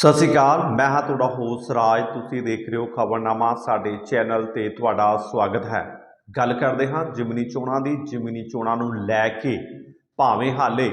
ਸਤਿ ਸ਼੍ਰੀ ਅਕਾਲ, ਮੈਂ ਹਾਂ ਤੁਹਾਡਾ ਹੋਸਟ ਰਾਜ। ਤੁਸੀਂ ਦੇਖ ਰਹੇ ਹੋ ਖਬਰਨਾਮਾ, ਸਾਡੇ ਚੈਨਲ ਤੇ ਤੁਹਾਡਾ ਸਵਾਗਤ ਹੈ। ਗੱਲ ਕਰਦੇ ਹਾਂ ਜਿਮਨੀ ਚੋਣਾਂ ਦੀ। ਜਿਮਨੀ ਚੋਣਾਂ ਨੂੰ ਲੈ ਕੇ ਭਾਵੇਂ ਹਾਲੇ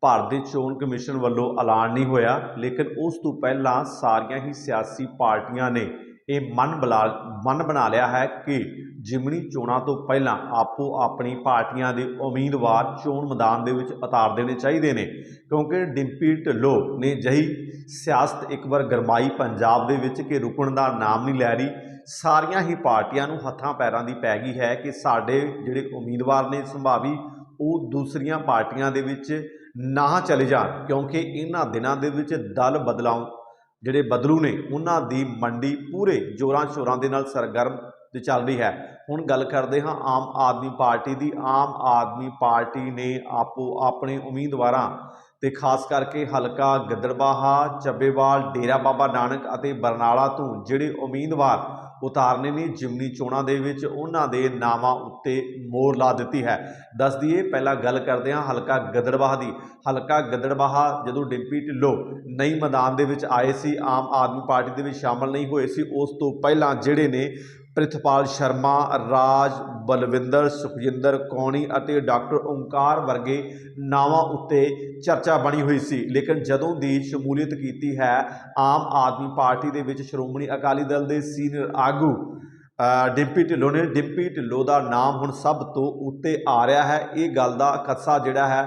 ਭਾਰਤ ਦੇ ਚੋਣ ਕਮਿਸ਼ਨ ਵੱਲੋਂ ਐਲਾਨ ਨਹੀਂ ਹੋਇਆ, ਲੇਕਿਨ ਉਸ ਤੋਂ ਪਹਿਲਾਂ ਸਾਰੀਆਂ ਹੀ ਸਿਆਸੀ ਪਾਰਟੀਆਂ ਨੇ ਇਹ ਮਨ ਬਲਾ, ਮਨ ਬਣਾ ਲਿਆ ਹੈ ਕਿ ਜਿਮਨੀ ਚੋਣਾਂ ਤੋਂ ਪਹਿਲਾਂ ਆਪੋ ਆਪਣੀ ਪਾਰਟੀਆਂ ਦੇ ਉਮੀਦਵਾਰ ਚੋਣ ਮੈਦਾਨ ਦੇ ਵਿੱਚ ਉਤਾਰ ਦੇਣੇ ਚਾਹੀਦੇ ਨੇ। ਕਿਉਂਕਿ ਡਿੰਪੀ ਢਿੱਲੋਂ ਨੇ ਜਹੀ ਸਿਆਸਤ ਇੱਕ ਵਾਰ ਗਰਮਾਈ ਪੰਜਾਬ ਦੇ ਵਿੱਚ ਕਿ ਰੁਕਣ ਦਾ ਨਾਮ ਨਹੀਂ ਲੈ ਰਹੀ, ਸਾਰੀਆਂ ਹੀ ਪਾਰਟੀਆਂ ਨੂੰ ਹੱਥਾਂ ਪੈਰਾਂ ਦੀ ਪੈ ਗਈ ਹੈ ਕਿ ਸਾਡੇ ਜਿਹੜੇ ਉਮੀਦਵਾਰ ਨੇ ਸੰਭਾਵੀ, ਉਹ ਦੂਸਰੀਆਂ ਪਾਰਟੀਆਂ ਦੇ ਵਿੱਚ ਨਾ ਚਲੇ ਜਾਣ, ਕਿਉਂਕਿ ਇਹਨਾਂ ਦਿਨਾਂ ਦੇ ਵਿੱਚ ਦਲ ਬਦਲਾਉ ਜਿਹੜੇ ਬਦਲੂ ਨੇ ਉਹਨਾਂ ਦੀ ਮੰਡੀ ਪੂਰੇ ਜੋਰਾਂ ਸ਼ੋਰਾਂ ਦੇ ਨਾਲ ਸਰਗਰਮ ਤੇ ਚੱਲ ਰਹੀ ਹੈ। ਹੁਣ ਗੱਲ ਕਰਦੇ ਹਾਂ ਆਮ ਆਦਮੀ ਪਾਰਟੀ ਦੀ। ਆਮ ਆਦਮੀ ਪਾਰਟੀ ਨੇ ਆਪੋ ਆਪਣੇ ਉਮੀਦਵਾਰਾਂ ਤੇ ਖਾਸ ਕਰਕੇ ਹਲਕਾ ਗਿੱਦੜਬਾਹਾ, ਚੱਬੇਵਾਲ, ਡੇਰਾ ਬਾਬਾ ਨਾਨਕ ਅਤੇ ਬਰਨਾਲਾ ਤੋਂ ਜਿਹੜੇ ਉਮੀਦਵਾਰ ਉਤਾਰਨੇ ਨੇ ਜਿਮਨੀ ਚੋਣਾਂ ਦੇ ਵਿੱਚ, ਉਹਨਾਂ ਦੇ ਨਾਵਾਂ ਉੱਤੇ ਮੋਹਰ ਲਾ ਦਿੱਤੀ ਹੈ। ਦੱਸ ਦਈਏ, ਪਹਿਲਾਂ ਗੱਲ ਕਰਦੇ ਹਾਂ ਹਲਕਾ ਗਿੱਦੜਬਾਹਾ ਦੀ। ਹਲਕਾ ਗਿੱਦੜਬਾਹਾ ਜਦੋਂ ਡਿੰਪੀ ਢਿੱਲੋਂ ਨਈ ਮੈਦਾਨ ਦੇ ਵਿੱਚ ਆਏ ਸੀ, ਆਮ ਆਦਮੀ ਪਾਰਟੀ ਦੇ ਵਿੱਚ ਸ਼ਾਮਲ ਨਹੀਂ ਹੋਏ ਸੀ, ਉਸ ਤੋਂ ਪਹਿਲਾਂ ਜਿਹੜੇ ਨੇ ਪ੍ਰਿਥਪਾਲ ਸ਼ਰਮਾ, ਰਾਜ ਬਲਵਿੰਦਰ, ਸੁਖਜਿੰਦਰ ਕੌਣੀ ਅਤੇ ਡਾਕਟਰ ਓਮਕਾਰ ਵਰਗੇ ਨਾਵਾਂ ਉੱਤੇ ਚਰਚਾ ਬਣੀ ਹੋਈ ਸੀ। ਲੇਕਿਨ ਜਦੋਂ ਦੀ ਸ਼ਮੂਲੀਅਤ ਕੀਤੀ ਹੈ, ਆਮ ਆਦਮੀ ਪਾਰਟੀ ਦੇ ਵਿੱਚ ਸ਼੍ਰੋਮਣੀ ਅਕਾਲੀ ਦਲ ਦੇ ਸੀਨੀਅਰ ਆਗੂ ਡਿੰਪੀ ਢਿੱਲੋਂ ਨੇ, ਡਿੰਪੀ ਢਿੱਲੋਂ ਦਾ ਨਾਮ ਹੁਣ ਸਭ ਤੋਂ ਉੱਤੇ ਆ ਰਿਹਾ ਹੈ। ਇਹ ਗੱਲ ਦਾ ਖਦਸ਼ਾ ਜਿਹੜਾ ਹੈ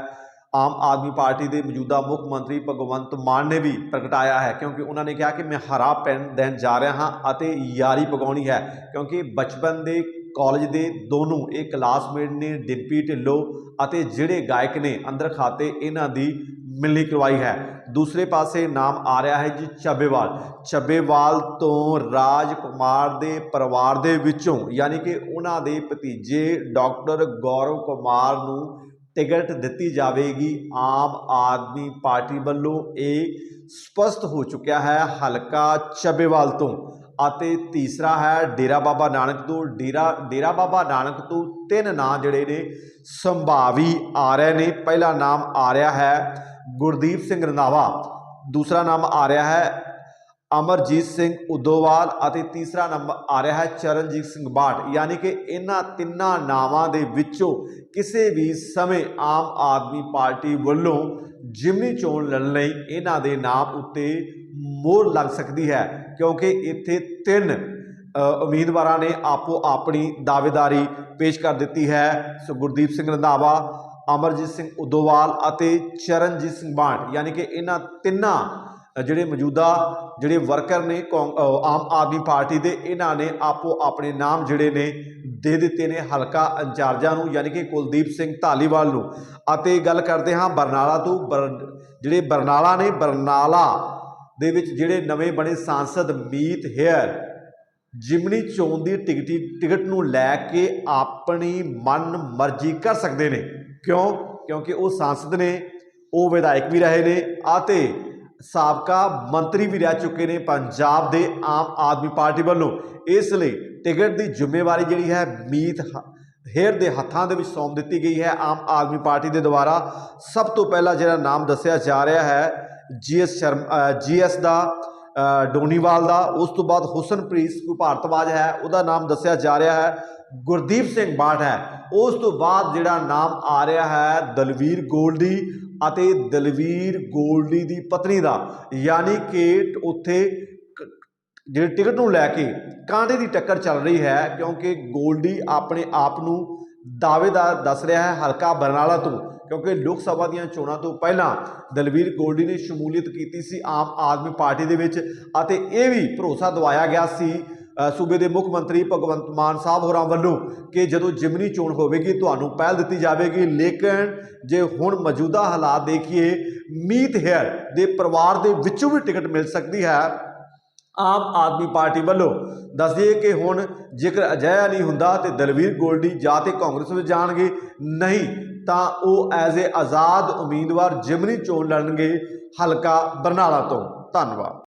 ਆਮ ਆਦਮੀ ਪਾਰਟੀ ਦੇ ਮੌਜੂਦਾ ਮੁੱਖ ਮੰਤਰੀ ਭਗਵੰਤ ਮਾਨ ਨੇ ਵੀ ਪ੍ਰਗਟਾਇਆ ਹੈ, ਕਿਉਂਕਿ ਉਹਨਾਂ ਨੇ ਕਿਹਾ ਕਿ ਮੈਂ ਹਰਾ ਪੈਨ ਦੇਣ ਜਾ ਰਿਹਾ ਹਾਂ ਅਤੇ ਯਾਰੀ ਪਗਾਉਣੀ ਹੈ, ਕਿਉਂਕਿ ਬਚਪਨ ਦੇ ਕਾਲਜ ਦੇ ਦੋਨੋਂ ਇਹ ਕਲਾਸਮੇਟ ਨੇ ਡਿੰਪੀ ਢਿੱਲੋਂ ਅਤੇ ਜਿਹੜੇ ਗਾਇਕ ਨੇ ਅੰਦਰ ਖਾਤੇ ਇਹਨਾਂ ਦੀ ਮਿਲਣੀ ਕਰਵਾਈ ਹੈ। ਦੂਸਰੇ ਪਾਸੇ ਨਾਮ ਆ ਰਿਹਾ ਹੈ ਜੀ ਚੱਬੇਵਾਲ ਚੱਬੇਵਾਲ ਤੋਂ ਰਾਜ ਕੁਮਾਰ ਦੇ ਪਰਿਵਾਰ ਦੇ ਵਿੱਚੋਂ, ਯਾਨੀ ਕਿ ਉਹਨਾਂ ਦੇ ਭਤੀਜੇ ਡਾਕਟਰ ਗੌਰਵ ਕੁਮਾਰ ਨੂੰ ਟਿਕਟ ਦਿੱਤੀ ਜਾਵੇਗੀ। ਆਮ ਆਦਮੀ ਪਾਰਟੀ ਵੱਲੋਂ ਇਹ ਸਪਸ਼ਟ ਹੋ ਚੁੱਕਿਆ ਹੈ, ਹਲਕਾ ਚੱਬੇਵਾਲ ਤੋਂ। ਅਤੇ ਤੀਸਰਾ ਹੈ, ਡੇਰਾ ਬਾਬਾ ਨਾਨਕ ਤੋਂ। ਡੇਰਾ ਡੇਰਾ ਬਾਬਾ ਨਾਨਕ ਤੋਂ ਤਿੰਨ ਨਾਂ ਜਿਹੜੇ ਨੇ, ਸੰਭਾਵੀ ਆ ਰਹੇ ਨੇ। ਪਹਿਲਾ ਨਾਮ ਆ ਰਿਹਾ ਹੈ ਗੁਰਦੀਪ ਸਿੰਘ ਰੰਧਾਵਾ। ਦੂਸਰਾ ਨਾਮ ਆ ਰਿਹਾ ਹੈ ਅਮਰਜੀਤ ਸਿੰਘ ਉਦੋਵਾਲ ਅਤੇ ਤੀਸਰਾ ਨੰਬਰ ਆ ਰਿਹਾ ਹੈ ਚਰਨਜੀਤ ਸਿੰਘ ਬਾਟ। ਯਾਨੀ ਕਿ ਇਹਨਾਂ ਤਿੰਨਾਂ ਨਾਵਾਂ ਦੇ ਵਿੱਚੋਂ ਕਿਸੇ ਵੀ ਸਮੇਂ ਆਮ ਆਦਮੀ ਪਾਰਟੀ ਵੱਲੋਂ ਜਿਮਨੀ ਚੋਣ ਲੜਨ ਲਈ ਇਹਨਾਂ ਦੇ ਨਾਮ ਉੱਤੇ ਮੋਹਰ ਲੱਗ ਸਕਦੀ ਹੈ, ਕਿਉਂਕਿ ਇੱਥੇ ਤਿੰਨ ਉਮੀਦਵਾਰਾਂ ਨੇ ਆਪੋ ਆਪਣੀ ਦਾਅਵੇਦਾਰੀ ਪੇਸ਼ ਕਰ ਦਿੱਤੀ ਹੈ। ਸੋ ਗੁਰਦੀਪ ਸਿੰਘ ਰੰਧਾਵਾ, ਅਮਰਜੀਤ ਸਿੰਘ ਉਦੋਵਾਲ ਅਤੇ ਚਰਨਜੀਤ ਸਿੰਘ ਬਾਟ। ਯਾਨੀ ਕਿ ਇਹਨਾਂ ਤਿੰਨਾਂ ਜਿਹੜੇ ਮੌਜੂਦਾ ਜਿਹੜੇ ਵਰਕਰ ਨੇ ਕੌਂ- ਆਮ ਆਦਮੀ ਪਾਰਟੀ ਦੇ, ਇਹਨਾਂ ਨੇ ਆਪੋ ਆਪਣੇ ਨਾਮ ਜਿਹੜੇ ਨੇ ਦੇ ਦਿੱਤੇ ਨੇ ਹਲਕਾ ਇੰਚਾਰਜਾਂ ਨੂੰ, ਯਾਨੀ ਕਿ ਕੁਲਦੀਪ ਸਿੰਘ ਢਾਲੀਵਾਲ ਨੂੰ। ਅਤੇ ਗੱਲ ਕਰਦੇ ਹਾਂ ਬਰਨਾਲਾ ਤੋਂ। ਬਰ- ਜਿਹੜੇ ਬਰਨਾਲਾ ਨੇ, ਬਰਨਾਲਾ ਦੇ ਵਿੱਚ ਜਿਹੜੇ ਨਵੇਂ ਬਣੇ ਸਾਂਸਦ ਮੀਤ ਹੇਅਰ, ਜਿਮਨੀ ਚੋਣ ਦੀ ਟਿਕਟੀ, ਟਿਕਟ ਨੂੰ ਲੈ ਕੇ ਆਪਣੀ ਮਨ ਮਰਜ਼ੀ ਕਰ ਸਕਦੇ ਨੇ। ਕਿਉਂ? ਕਿਉਂਕਿ ਉਹ ਸਾਂਸਦ ਨੇ, ਉਹ ਵਿਧਾਇਕ ਵੀ ਰਹੇ ਨੇ, ਅਤੇ ਸਾਬਕਾ ਮੰਤਰੀ ਵੀ ਰਹਿ ਚੁੱਕੇ ਨੇ ਪੰਜਾਬ ਦੇ ਆਮ ਆਦਮੀ ਪਾਰਟੀ ਵੱਲੋਂ। ਇਸ ਲਈ ਟਿਕਟ ਦੀ ਜ਼ਿੰਮੇਵਾਰੀ ਜਿਹੜੀ ਹੈ, ਮੀਤ ਹੇਰ ਦੇ ਹੱਥਾਂ ਦੇ ਵਿੱਚ ਸੌਂਪ ਦਿੱਤੀ ਗਈ ਹੈ ਆਮ ਆਦਮੀ ਪਾਰਟੀ ਦੇ ਦੁਆਰਾ। ਸਭ ਤੋਂ ਪਹਿਲਾਂ ਜਿਹੜਾ ਨਾਮ ਦੱਸਿਆ ਜਾ ਰਿਹਾ ਹੈ ਜੀਐਸ ਸ਼ਰਮ ਜੀਐਸ ਦਾ ਡੋਨੀਵਾਲ ਦਾ। ਉਸ ਤੋਂ ਬਾਅਦ ਹੁਸਨਪ੍ਰੀਤ ਕੋਈ ਭਾਰਤਵਾਜ ਹੈ, ਉਹਦਾ ਨਾਮ ਦੱਸਿਆ ਜਾ ਰਿਹਾ ਹੈ, ਗੁਰਦੀਪ ਸਿੰਘ ਬਾਠ ਹੈ। ਉਸ ਤੋਂ ਬਾਅਦ ਜਿਹੜਾ ਨਾਮ ਆ ਰਿਹਾ ਹੈ, ਦਲਵੀਰ ਗੋਲਡੀ। ਅਤੇ ਦਲਵੀਰ ਗੋਲਡੀ ਦੀ ਪਤਨੀ ਦਾ, ਯਾਨੀ ਕਿ ਉੱਥੇ ਕ- ਜਿਹੜੀ ਟਿਕਟ ਨੂੰ ਲੈ ਕੇ ਕਾਂਟੇ ਦੀ ਟੱਕਰ ਚੱਲ ਰਹੀ ਹੈ, ਕਿਉਂਕਿ ਗੋਲਡੀ ਆਪਣੇ ਆਪ ਨੂੰ ਦਾਅਵੇਦਾਰ ਦੱਸ ਰਿਹਾ ਹੈ ਹਲਕਾ ਬਰਨਾਲਾ ਤੋਂ, ਕਿਉਂਕਿ ਲੋਕ ਸਭਾ ਦੀਆਂ ਚੋਣਾਂ ਤੋਂ ਪਹਿਲਾਂ ਦਲਵੀਰ ਗੋਲਡੀ ਨੇ ਸ਼ਮੂਲੀਅਤ ਕੀਤੀ ਸੀ ਆਮ ਆਦਮੀ ਪਾਰਟੀ ਦੇ ਵਿੱਚ ਅਤੇ ਇਹ ਵੀ ਭਰੋਸਾ ਦਵਾਇਆ ਗਿਆ ਸੀ ਸੂਬੇ ਦੇ ਮੁੱਖ ਮੰਤਰੀ ਭਗਵੰਤ ਮਾਨ ਸਾਹਿਬ ਹੋਰਾਂ ਵੱਲੋਂ ਕਿ ਜਦੋਂ ਜਿਮਨੀ ਚੋਣ ਹੋਵੇਗੀ, ਤੁਹਾਨੂੰ ਪਹਿਲ ਦਿੱਤੀ ਜਾਵੇਗੀ। ਲੇਕਿਨ ਜੇ ਹੁਣ ਮੌਜੂਦਾ ਹਾਲਾਤ ਦੇਖੀਏ, ਮੀਤ ਹੇਅਰ ਦੇ ਪਰਿਵਾਰ ਦੇ ਵਿੱਚੋਂ ਵੀ ਟਿਕਟ ਮਿਲ ਸਕਦੀ ਹੈ। ਆਮ ਆਦਮੀ ਪਾਰਟੀ ਵੱਲੋਂ ਦੱਸ ਦਈਏ ਕਿ ਹੁਣ ਜੇਕਰ ਅਜਿਹਾ ਨਹੀਂ ਹੁੰਦਾ ਤੇ ਦਲਵੀਰ ਗੋਲਡੀ ਜਾਂ ਤੇ ਕਾਂਗਰਸ ਵਿੱਚ ਜਾਣਗੇ, ਨਹੀਂ ਤਾਂ ਉਹ ਐਜ਼ ਏ ਆਜ਼ਾਦ ਉਮੀਦਵਾਰ ਜਿਮਨੀ ਚੋਣ ਲੜਨਗੇ ਹਲਕਾ ਬਰਨਾਲਾ ਤੋਂ। ਧੰਨਵਾਦ।